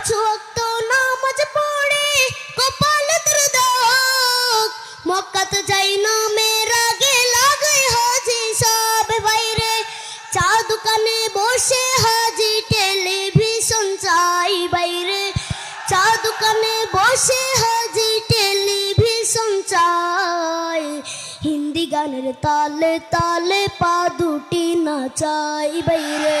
পাঁচ ওয়াক্ত নামাজ পড়ে, কপালে তোর দাগ মক্কাতে যাই না মেরা গে লাগে হাজি সব বাইরে। চা দোকানে বসে হাজি টেলিভিশন চাই বাইরে। চা দোকানে বসে হাজি টেলিভিশন চাই। হিন্দি গানের তালে তালে পা দুটি নাচাই বাইরে।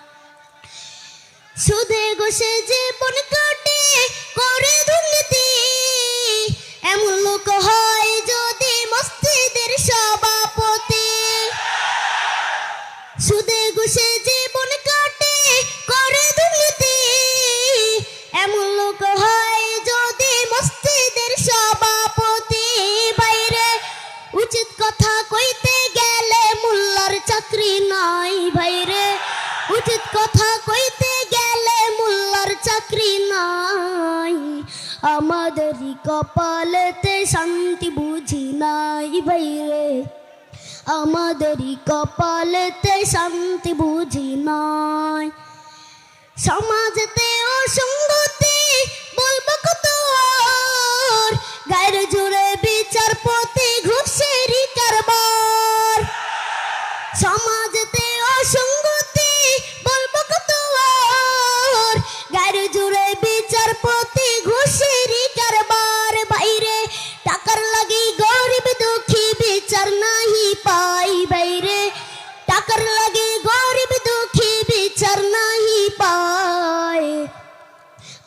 সুদে গোসে জীবন কাটে নাই। আমাদের কপালেতে শান্তি বুঝি নাই বাইরে আমাদের কপালেতে শান্তি বুঝি নাই। সমাজতে অসঙ্গতি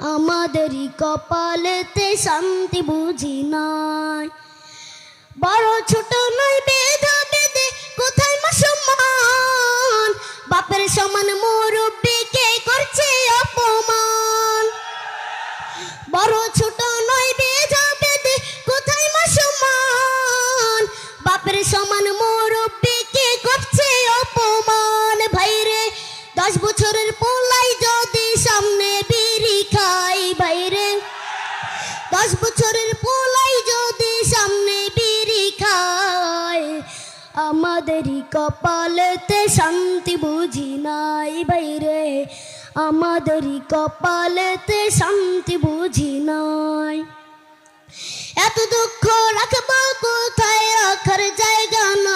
আমাদেরই কপালেতে শান্তি বুঝি নাই। বড় ছোট নয়, বেধা বেদে কোথায় মা সম্মান? বাপের সমান মুরব্বীকে করছে অপমান? বড় ছোট নয় বছরের পোলাই যদি সামনে বিড়ি খায় আমাদেরই কপালেতে শান্তি বুঝি নাই বাইরে। আমাদেরই কপালেতে শান্তি বুঝি নাই। এত দুঃখ রাখব কোথায়? রাখার জায়গা নাই।